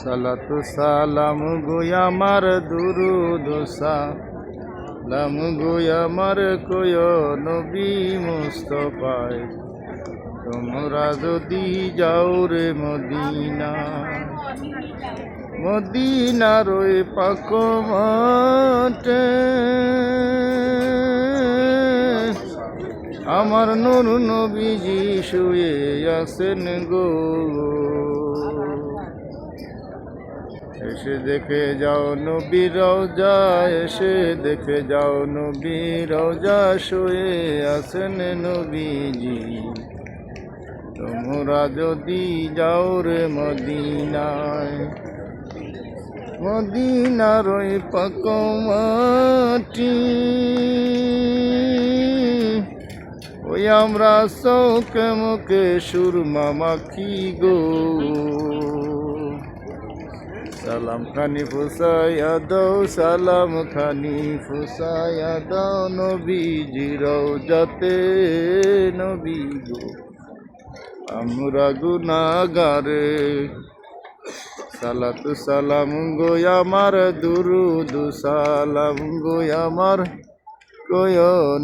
সালাতু সালাম গোয় আমার দুরুদ সালাম গোয় আমার কয় নবী মুস্তফায়। তোমরা যদি যাও রে মদিনা। মদিনার ওই পাক আমার নুর নবীজি শুয়ে আছেন গো। এসে দেখে যাও নবী রওজা, এসে দেখে যাও নবী রওজা, শুয়ে আছেন নবীজি। তোমরা যদি যাও রে মদিনায়, মদিনার ওই পাক মাটি, ওই আমরা চৌকে মুখে সুরমা মাখি গো সালাম খানি ফুসাইয়া দাও, সালাম খানি ফুসাইয়া দাও নবীজি যাতে নবী গো আমরা গুনাগারে, সালাতু সালাম গো আমার, দুরুদ সালাম গো আমার। কয়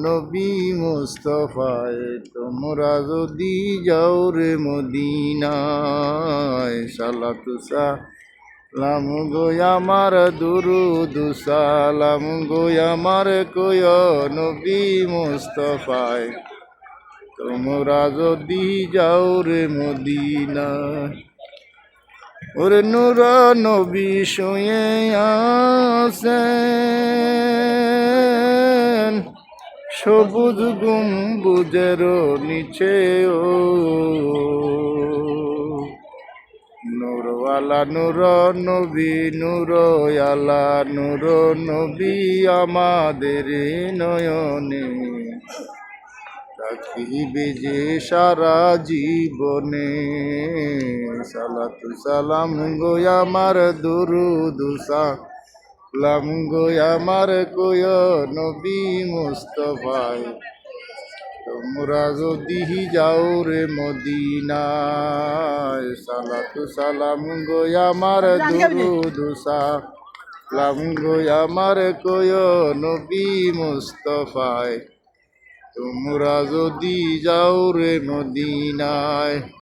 নবী মুস্তফায়, তোমরা যদি যাও রে মদিনায়, সালাতু সালাম গো আমার দুরুদ, সালাম গো আমার কয় নবী মুস্তফায়। তোমরা যদি যাও রে মদিনায়, ওরে নূর নবী শুয়ে আসেন সবুজ গুম গুম্বুজের নিচে নূরওয়ালা নূর নবী, নূর আলা নূর নবী আমাদের নয়নে। রাখিবে যে সারা জীবনে। সালাতু সালাম গো আমার দুরুদ সালাম গো আমার কয় নবী মুস্তফায়। তোমরা যদি যাও রে মদিনায়, সালাতু সালাম গো আমার দুরুদ সালাম গো আমার কয় নবী মুস্তফায়। তোমরা যদি যাও রে মদিনায়